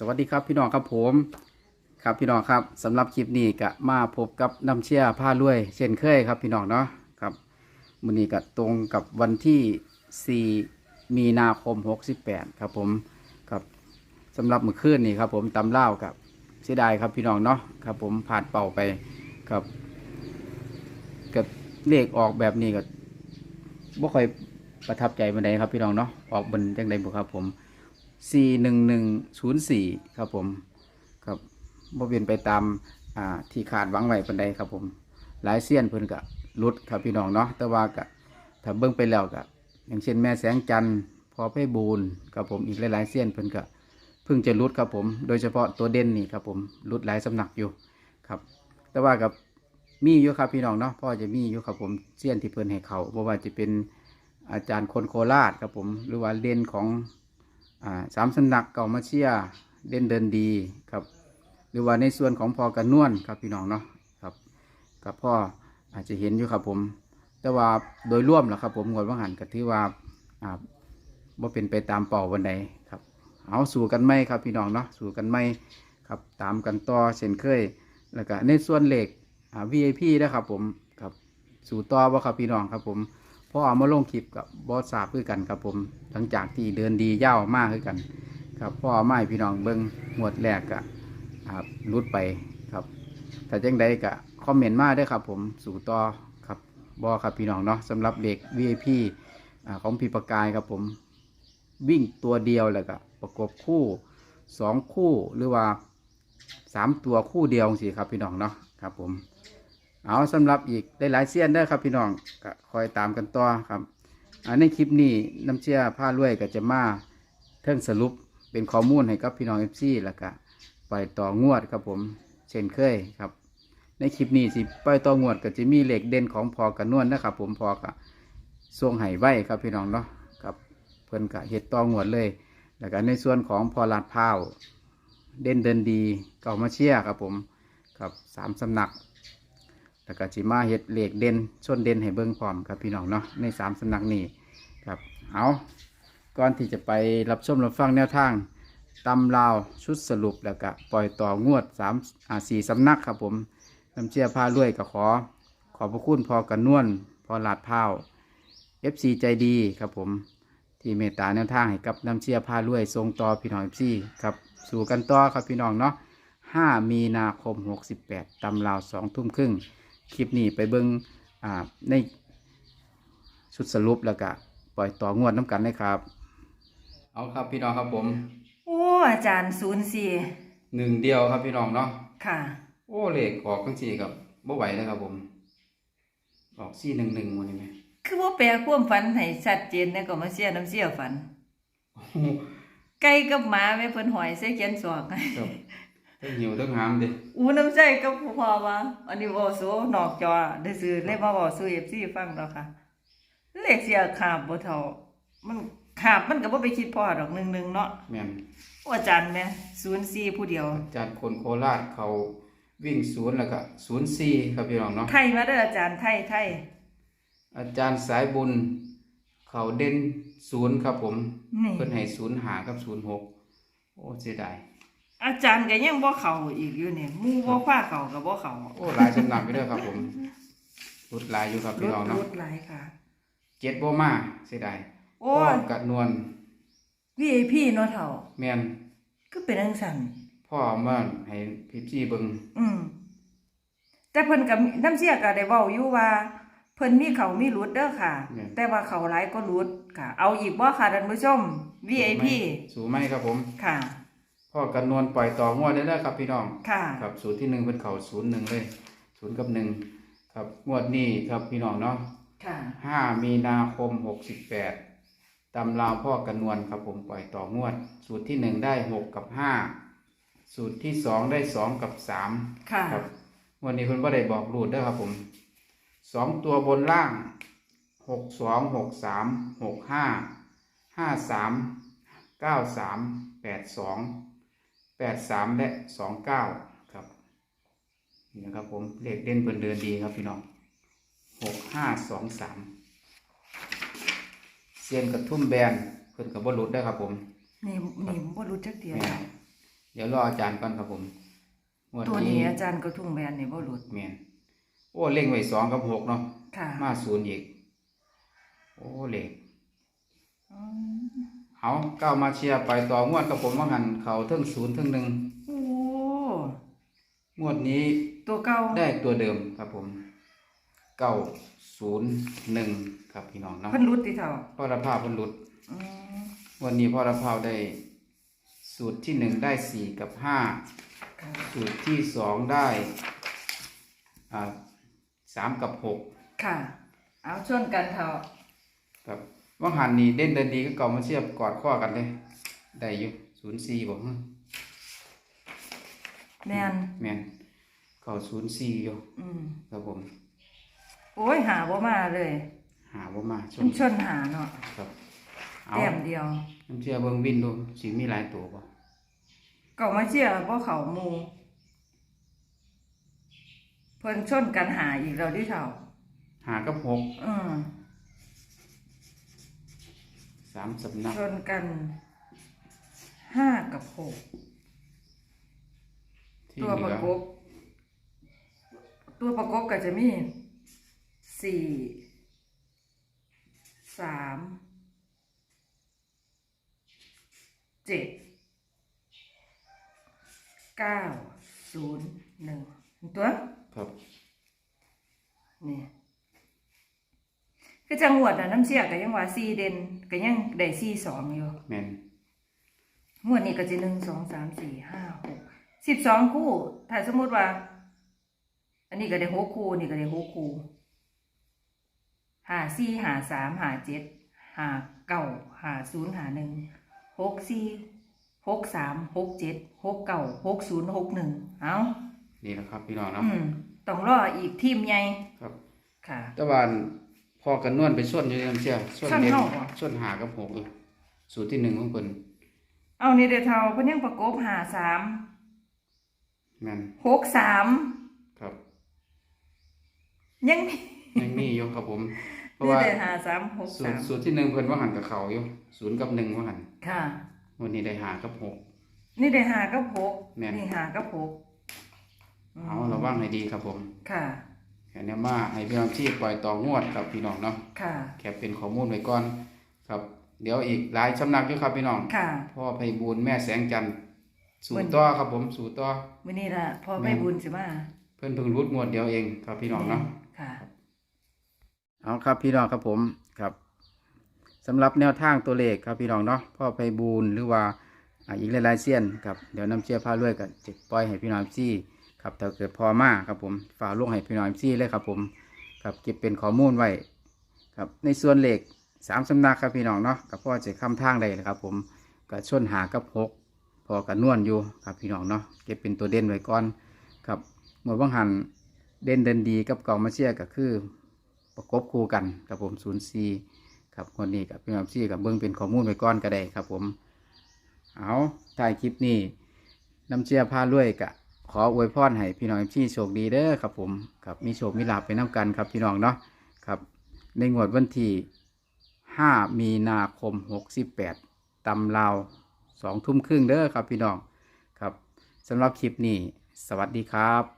สวัสดีครับพี่น้องครับผมครับพี่น้องครับสำหรับคลิปนี้ก็มาพบกับน้ำเชี่ยผ้ารวยเช่นเคยครับพี่น้องเนาะครับมื้อนี้ก็ตรงกับวันที่ 4 มีนาคม 68 ครับผมครับสำหรับมื้อคืนนี่ครับผมตำเล่ากับเสียดายครับพี่น้องเนาะครับผมผ่านเป่าไปครับกับเลขออกแบบนี้ก็บ่ค่อยประทับใจบันไดครับพี่น้องเนาะออกบนจังใดบุครับผม 4 1 1 0 4 ครับผมครับบ่เป็นไปตามอ่าที่คาดหวังไว้ปานใดครับผม หลายเสี้ยนเพิ่นก็ลุดครับพี่น้องเนาะแต่ว่าก็ถ้าเบิ่งไปแล้วก็อย่างเช่นแม่แสงจันทร์พอไพบูลครับผมอีกหลายๆเสี้ยนเพิ่นก็เพิ่งจะลุดครับผม โดยเฉพาะตัวเด่นนี่ครับผมลุดหลายสำนักอยู่ครับ แต่ว่ากับมีอยู่ครับพี่น้องเนาะพ่อจะมีอยู่ครับผมเสี้ยนที่เพิ่นให้เขาบ่ว่าจะเป็นอาจารย์คนโคราชครับผม หรือว่าเด่นของ สามสนักเก่ามาเชียเด่นเดินดีครับ หรือว่าในส่วนของพอกันนวลครับพี่น้องเนาะครับกับพ่ออาจจะเห็นอยู่ครับผม แต่ว่าโดยร่วมแล้วครับผมงวดว่างหันก็ถือว่าอ่าว่าเป็นไปตามเป่าวันใดครับ เอาสู่กันไหมครับพี่น้องเนาะสู่กันไหมครับตามกันต่อเช่นเคย แล้วก็ในส่วนเหล็กอ่า VIP นะครับผมครับสู่ต่อว่าครับพี่น้องครับผม พอเอามาลงคลิปกับบอสซาบคือกันครับผม หลังจากที่เดินดียาวมากคือกัน ครับพ่อเอามาให้พี่น้องเบิ้งหมวดแรกกะครับรุดไปครับถ้าจังใดกะคอมเมนต์มาด้วยครับผมสู่ต่อครับบอครับพี่น้องเนาะสำหรับเด็ก VIP อ่าของพี่ประกายครับผมวิ่งตัวเดียวแล้วก็ประกบคู่สองคู่หรือว่าสามตัวคู่เดียวสิครับพี่น้องเนาะครับผม เอาสำหรับอีกได้หลายเซียนเด้อครับพี่น้องก็คอยตามกันต่อครับในคลิปนี้น้ำเชื่อผ้ารวยก็จะมาเทิงสรุปเป็นข้อมูลให้กับพี่น้องเอฟซีแล้วก็ปล่อยต่องวดครับผมเช่นเคยครับ ในคลิปนี้สิปล่อยต่องวดก็จะมีเหล็กเด่นของพอกันนวลนะครับ ผมพอกะทรงไห้ไว้ครับพี่น้องเนาะครับเพิ่อนกะเฮ็ดต่องวดเลย แล้วก็ในส่วนของพอลาดพร้าวเด่นเดินดีเก่ามาเชียครับผมครับสามสำนัก แล้วก็จิมาเฮ็ดเหล็กเด่นชนเด่นให้เบิ่งพร้อมครับพี่น้องเนาะในสามสำนักนี้ครับเอาก่อนที่จะไปรับชมรับฟังแนวทางตำลาวชุดสรุปแล้วก็ปล่อยต่องวดสามอ่าสี่สำนักครับผมน้ำเชี่ยผ้าลวยก็ขอ ขอบพระคุณพอกันนวลพอหลาดพร้าว FC ใจดีครับผมที่เมตตาแนวทางให้กับน้ำเชี่ยผ้าลวยทรงต่อพี่น้อง FC ครับสู่กันต่อครับพี่น้องเนาะ5มีนาคม68ตำลาวสองทุ่มครึ่ง คลิปนี้ไปเบิ้งอ่าในชุดสรุปแล้วก็ปล่อยต่องวดน้ำกันเลยครับ เอาครับพี่น้องครับผม โอ้อาจารย์ศูนย์สี่หนึ่งเดียวครับพี่น้องเนาะค่ะ โอ้เลขออกทั้งสี่ครับบ่ไหวนะครับผม ออกสี่หนึ่งหนึ่งวันนี้ไหมคือว่าแปลความฝันให้ชัดเจนนะก็มาเสียน้ำเสียฝันไก่กับหมาแม่เพิ่นหอยใส่เขียนสวกครับ ทั้งหิวทั้งหามเด้อูน้ำใจกับพ่อว่าอันนี้บ่สู้นอกจอได้ซื้อเลยมาบอกสู้ FC ฟังแล้วค่ะ เลขเสียขาบบ่เท่า มันขาบมันก็บ่ไปคิดพอดอกหนึงๆเนาะแม่นโอ้อาจารย์แม่04ผู้เดียว อาจารย์คนโคราชเขาวิ่งศูนย์แล้วก็ศูนย์สี่ครับพี่น้องเนาะไทยมาเด้ออาจารย์ไทยไทยอาจารย์สายบุญ เขาเด่นศูนย์ครับผม นี่ เพิ่นให้ศูนย์หากับศูนย์หกโอ้เสียดาย อาจารย์ก็ยังบ่เข้าอีกอยู่นี่หมู่บ่ฟ้าเข้าก็บ่เข้าโอ้หลายสำนักอยู่เด้อครับผมรุดหลายอยู่ครับรพี่ถน้องรเนาะถหลายค่ะ เจ็ดบ่มาเสียดายโอ้ยพ่อกะนวล VIP เนาะเฒ่าแม่นคือเป็นจังซั่นพ่อเอามาให้พี่พี่เบิ่งอืมแต่เพิ่นกับน้ำเสียก็ได้เว้าอยู่ว่า เพิ่นมีเขามีรุดเด้อค่ะ แต่ว่าเขาหลายก็รุดค่ะ เอาอีกบ่ค่ะท่านผู้ชม VIP สูไหมครับผมค่ะ พ่อกะนวลปล่อยต่องวดได้แล้วครับพี่น้อง ค่ะ ครับสูตรที่หนึ่งเป็นเขาศูนย์หนึ่งเลยศูนย์กับหนึ่งครับงวดนี้ครับพี่น้องเนาะค่ะ ห้ามีนาคมหกสิบแปดตำราวพ่อกระนวลครับผมปล่อยต่องวด สูตรที่หนึ่งได้หกกับห้าสูตรที่สองได้สองกับสามค่ะ ครับวันนี้คุณพ่ได้บอกรูดเด้วยครับผมสองตัวบนล่างหกสองหกสามหกห้าห้าสามเก้าสามแปดสอง แปดสามและสองเก้าครับนี่นะครับผมเลขเด่นเปินเดินดีครับพี่น้องหกห้าสองสามเซียนกับทุ่มแบนเพิ่นกับบรุษได้อครับผมนี่นี่บ่รู้จักเดียวแม่นเดี๋ยวรออาจารย์ก่อนครับผมงวดตัวนี้อาจารย์ก็ทุ่งแบนนี่บ่หลุดแมนโอ้เล่งไว้สองกับหกเนาะค่ะมาศูนย์อีก โอ้เล็กอืม เอาก้าวมาเชียร์ไปต่องวดกับผมว่างันเขาเทั้งศูนย์เทั้งหนึ่งโอ้งวดนี้ตัวเก่าได้ตัวเดิมครับผมเก้าศูนย์หนึ่งครับพี่น้องเนาะเพิ่นหลุดติเท่าพ่อระภาพบรรลุดอืมวันนี้พ่อระภาพได้ สูตรที่หนึ่งได้สี่กับห้าค่ะสูตรที่สองได้อ่าสามกับหกค่ะ เอาชวนกันเท่าครับ ว่างหันนี่เด่นเดินดีก็เก่ามาเชียบกอดข้อกันเลย ได้อยู่ศูนย์สี่บอกแม่นแมนเก่าศูนย์สี่อยู่อืมครับผม โอ้ยหาบ่มาเลย หาว่ามาชมันนชนหาเนาะครับเอาแต้มเดียวน้ำเชื่อเบิ้งวินดูสิมีหลายตัวป่ะเก่ามาเชียร์บ่เขาหมู่เพิ่นชนกันหาอีกแล้วดิเท่าหากับหกอืม สามสำนักชนกันห้ากับหกที่ตัวเหปลืระอ กบ ตัวประกบก็จะมีสี่สามเจ็ดเก้าศูนย์หนึ่งตัว ครับ นี่ คือจังหวัดน่ะน้ำเสียก็ยังว่าสี่เด่นก็ยังได้สี่สองอยู่แมนงวดนี้ก็จะหนึ่งสองสามสี่ห้าหกสิบสองคู่ ถ้าสมมติว่า อันนี้ก็ได้หกคู่นี่ก็ได้หกคู่หาสี่หาสามหาเจ็ดหาเก้าหาศูนย์หาหนึ่งหกสี่หกสามหกเจ็ดหกเก้าหกศูนย์หกหนึ่งเอานี่แหละครับพี่น้องเนาะอืมต้องรออีกทีมใหญ่ครับ ค่ะ แตะวัน พอกันนวลไปส่วนอยู่ในน้ำเชื่อส่วนส่วนเด่นเท่าบ่ส่วนหากับหกเออสูตรที่หนึ่งของคนเอานี่เดี๋ยวเท่าเพิ่นยังประกบหาสามแมนหกสามครับยังมียังมีอยู่ครับผม เพราะนี่ว่าเดี๋ยวหาสามหกสูสาตรมสูตรที่หนึ่งเพิ่นว่าหันกับเขาอยู่ศูนย์กับหนึ่งว่าหันค่ะ วันนี้ได้หากับหก นี่ได้หากับหกแม่น นี่หากับหกมเอาระวังให้ดีครับผม ค่ะ แค่นี้มาให้พี่น้องที่ปล่อยต่องวดครับพี่น้องเนาะค่ะ แค่เป็นข้อมูลไว้ก่อนครับ เดี๋ยวอีกหลายสำนักอยู่ครับพี่น้องค่ะ พ่อไพบูลย์แม่แสงจันทร์สู่เหมือนต่อครับผมสู่ต่อ มื้อนี้ล่ะพอแม่ไปนบุญสิมาเพิ่นเพิ่งรุดงวดเดียวเองครับพี่น้องเนาะ ค่ะ เอาครับพี่น้องครับผมครับสำหรับแนวทางตัวเลขครับพี่น้องเนาะพ่อไพบูลย์หรือว่าอ่าอีกหลายๆเซียนครับเดี๋ยวน้ำเชื่อพาด้วยกับจะปล่อยให้พี่น้องซี่ ครับถ้าเกิดพอมากครับผมฝากลงให้พี่น้องซี่เลยครับผมครับเก็บเป็นข้อมูลไว้ครับในส่วนเหลขสามสำนักครับพี่น้องเนาะกับพ่อจะค้ำทางได้เลยครับผมก็ชนหากับหกพอกับนวลอยู่ครับพี่น้องเนาะเก็บเป็นตัวเด่นไว้ก่อนครับเมื่อว่างหันเด่นเดินดีกับก่ามาเชียก็คือประกบคู่กันกับผมศูนย์ซีครับคนนี้กับพี่น้องซี่กับเบิ้งเป็นข้อมูลไปก้อนก็ได้ครับผมเอาถ่ายคลิปนี้น้ำเชียร์พาลุยกะ ขออวยพรให้พี่น้องซีโชคดีเด้อครับผมครับมีโชคมีลาภไปน้ำกันครับพี่น้องเนาะครับในงวดวันที่ห้ามีนาคมหกสิบแปดตำลาวสองทุ่มครึ่งเด้อครับพี่น้องครับสำหรับคลิปนี้ สวัสดีครับ